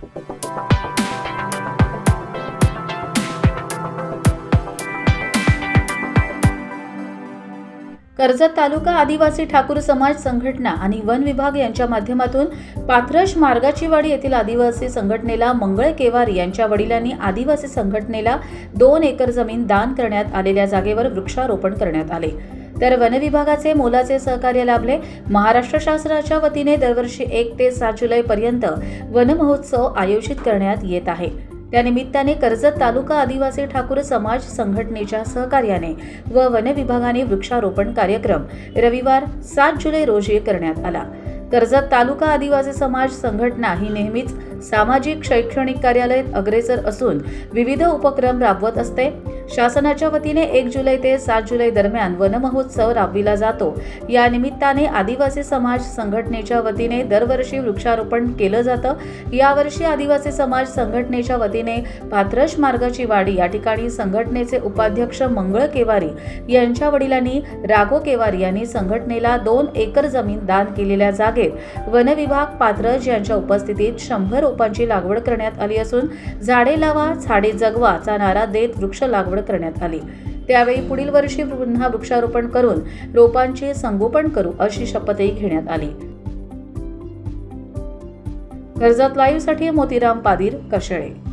कर्जत तालुका आदिवासी ठाकूर समाज संघटना आणि वन विभाग यांच्या माध्यमातून पाथरश मार्गाचीवाडी येथील आदिवासी संघटनेला मंगळ केवार यांच्या वडिलांनी आदिवासी संघटनेला दोन एकर जमीन दान करण्यात आलेल्या जागेवर वृक्षारोपण करण्यात आले. तर वनविभागाचे मोलाचे सहकार्य लाभले. महाराष्ट्र शासनाच्या वतीने दरवर्षी एक ते सात जुलै पर्यंत आयोजित करण्यात येत आहे. त्यानिमित्ताने कर्जत तालुका आदिवासी ठाकूर समाज संघटनेच्या सहकार्याने व वन विभागाने वृक्षारोपण कार्यक्रम रविवार सात जुलै रोजी करण्यात आला. कर्जत तालुका आदिवासी समाज संघटना ही नेहमीच सामाजिक शैक्षणिक कार्यालयात अग्रेसर असून विविध उपक्रम राबवत असते. शासनाच्या वतीने एक जुलै ते सात जुलै दरम्यान वनमहोत्सव राबविला जातो. या निमित्ताने आदिवासी समाज संघटनेच्या वतीने दरवर्षी वृक्षारोपण केलं जातं. यावर्षी आदिवासी समाज संघटनेच्या वतीने पाथरश मार्गाची वाडी या ठिकाणी संघटनेचे उपाध्यक्ष मंगळ केवारी यांच्या वडिलांनी राघो केवारी यांनी संघटनेला दोन एकर जमीन दान केलेल्या जागेत वनविभाग पात्रज पाथरज यांच्या उपस्थितीत शंभर रोपांची लागवड करण्यात आली असून झाडे लावा झाडे जगवा चा नारा देत वृक्ष लागवड लागवड करण्यात आली. त्यावेळी पुढील वर्षी पुन्हा वृक्षारोपण करून रोपांचे संगोपन करू अशी शपथही घेण्यात आली. कर्जत लाईव्हसाठी मोतीराम पादीर कशळे.